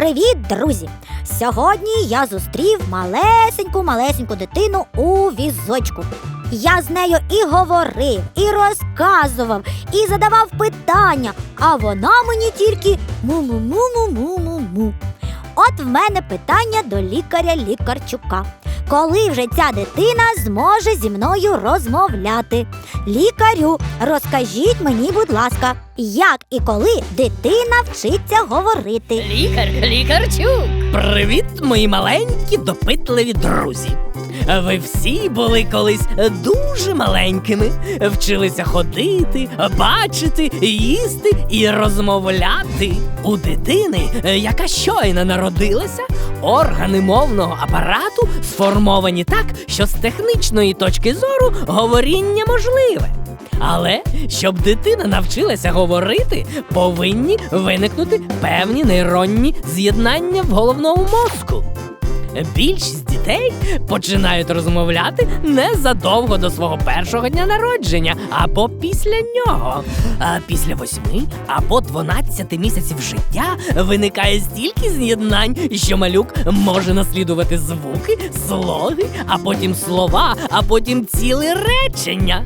Привіт, друзі! Сьогодні я зустрів малесеньку малесеньку дитину у візочку. Я з нею і говорив, і розказував, і задавав питання, а вона мені тільки му-му-му-му-му-му-му. От в мене питання до лікаря лікарчука. Коли вже ця дитина зможе зі мною розмовляти? Лікарю, розкажіть мені, будь ласка, як і коли дитина вчиться говорити? Лікар, лікарчук. Привіт, мої маленькі допитливі друзі. Ви всі були колись дуже маленькими, вчилися ходити, бачити, їсти і розмовляти. У дитини, яка щойно народилася, органи мовного апарату сформовані так, що з технічної точки зору говоріння можливе. Але щоб дитина навчилася говорити, повинні виникнути певні нейронні з'єднання в головному мозку. Більшість дітей починають розмовляти незадовго до свого першого дня народження або після нього. А після восьми або 12 місяців життя виникає стільки з'єднань, що малюк може наслідувати звуки, слоги, а потім слова, а потім ціле речення.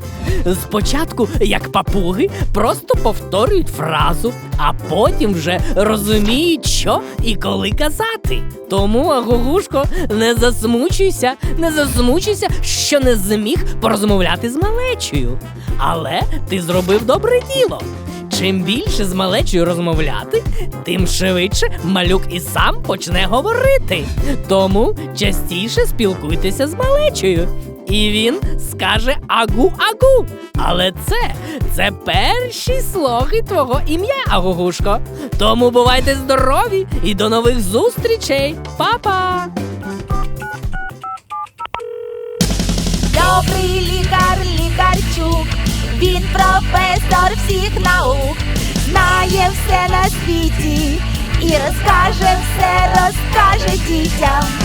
Спочатку, як папуги, просто повторюють фразу, а потім вже розуміють, що і коли казати. Тому, Агугушко, не засмучуйся, не засмучуйся, що не зміг порозмовляти з малечею. Але ти зробив добре діло. Чим більше з малечею розмовляти, тим швидше малюк і сам почне говорити. Тому частіше спілкуйтеся з малечею. І він скаже агу-агу. Але це, це перші слоги твого ім'я, Агугушко. Тому бувайте здорові і до нових зустрічей. Па-па! Добрий лікар, лікарчук, він професор всіх наук, знає все на світі і розкаже все, розкаже дітям.